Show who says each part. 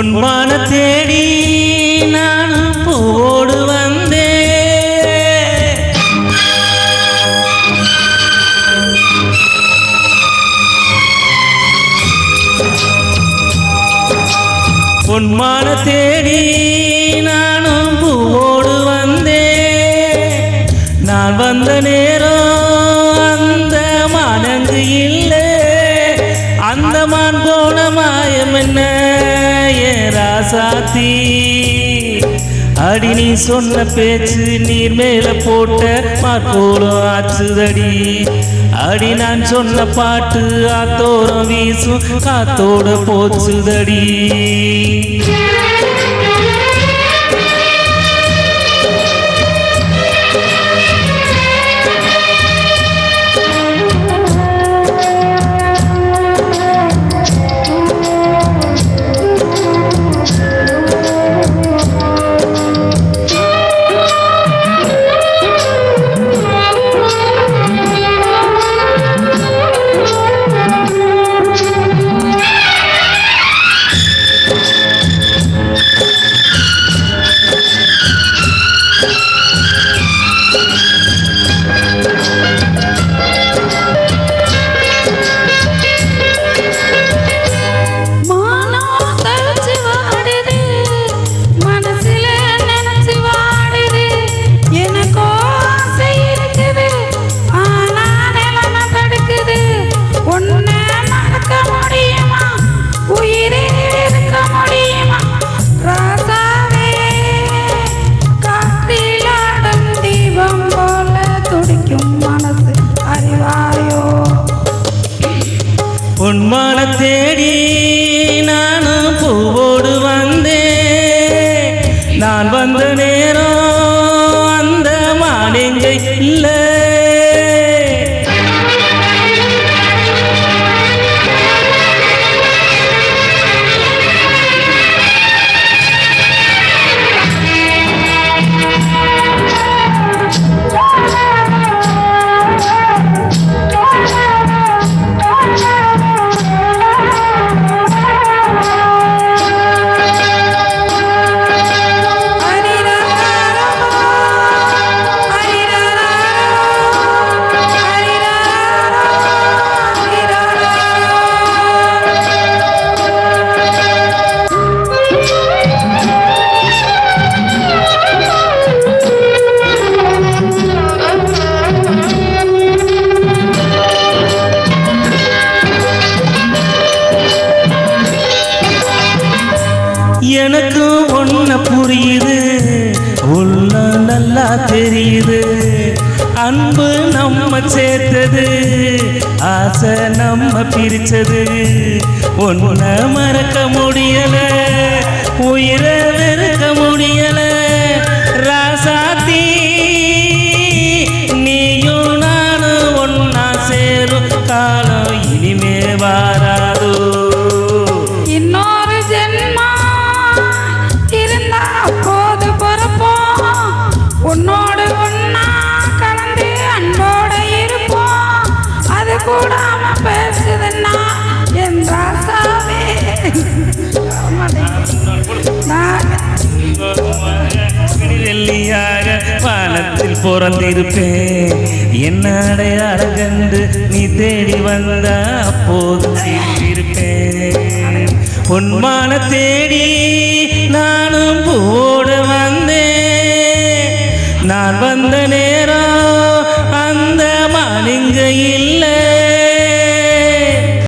Speaker 1: பொன்மான தேடி நானும் பூவோடு வந்தே பொன்மான தேடி நானும் பூவோடு வந்தே நான் வந்த நேரம் அந்த மானங்கு இல்லை. அந்த மான் போன மாயம் என்ன? ஏ ராசாத்தி. அடி நீ சொன்ன பேச்சு நீர் மேல போட்ட மார்போலும் ஆச்சுதடி அடி நான் சொன்ன பாட்டு ஆத்தோரம் வீசும் காத்தோட போச்சுதடி. உன்மான தேடி நானும் பூவோடு வந்தேன் நான் வந்த நேரம் அந்த மானெங்கை இல்லை. எனக்கும் ஒன்ன புரியுது. உள்ள நல்லா தெரியுது. அன்பு நம்ம சேர்த்தது. ஆசை நம்ம பிரிச்சது ஒன்ன மறக்க முடியல. உயிரை பிறந்திருப்பேன். என்ன அடையாளம் கண்டு நீ தேடி வந்த அப்போது இருப்பேன் பொன்மான தேடி நானும் போட வந்தேன். நான் வந்த நேரம் அந்த மாளிகையில்